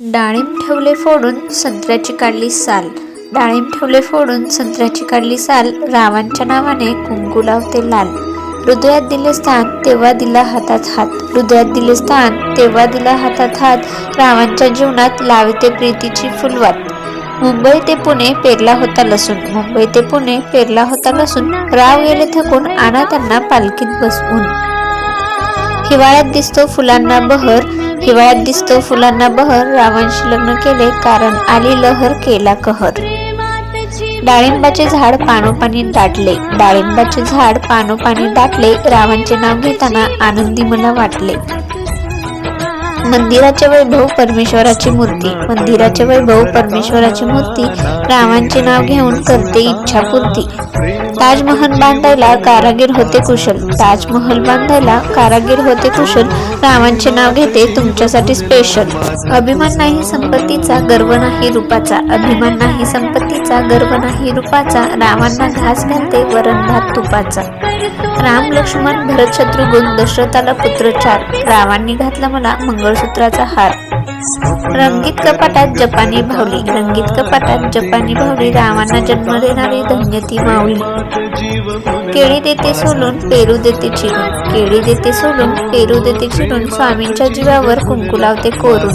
डाळिंब ठेवले फोडून संत्र्याची काढली साल. डाळिंब ठेवले फोडून संत्र्याची काढली साल रावांच्या नावाने कुंकू लावते लाल. हृदयात दिले स्थान तेव्हा दिला हातात हात. हृदयात दिले स्थान तेव्हा दिला हातात हात. रावांच्या जीवनात लावते प्रीतीची फुलवात. मुंबई ते पुणे पेरला होता लसूण. मुंबई ते पुणे पेरला होता लसूण. राव गेले थकून आणा त्यांना पालखीत बसवून. हिवाळ्यात दिसतो फुलांना बहर हिवाळ्यात दिसतो फुलांना बहर रावांशी लग्न केले कारण आली लहर केला कहर. डाळिंबाचे झाड पानोपानी दाटले. डाळिंबाचे झाड पानोपानी दाटले रावांचे नाव घेताना आनंदी मला वाटले. मंदिराचे वैभव परमेश्वराची मूर्ती. मंदिराचे वैभव परमेश्वराची मूर्ती रावांचे नाव घेऊन करते इच्छापूर्ती. ताजमहल बांधायला कारागीर होते कुशल. ताजमहल बांधायला कारागीर होते कुशल. रावांचे नाव घेते तुमच्यासाठी स्पेशल अभिमान नाही संपत्तीचा गर्व नाही रूपाचा. अभिमान नाही संपत्तीचा गर्व नाही रूपाचा. रावांना घास घालते वरण भात तुपाचा. राम लक्ष्मण भरत शत्रुघ्न दशरथाला पुत्रचार रावांनी घातला मला मंगळसूत्राचा हार. रंगीत कपाटात जपानी भावली. रंगीत कपाटात जपानी भावली. रावांना जन्म देणारी धन्य ती माऊली. केळी देते सोलून पेरू देते चिरून. केळी देते सोलून पेरू देते चिरून स्वामींच्या जीवावर कुंकू लावते कोरून.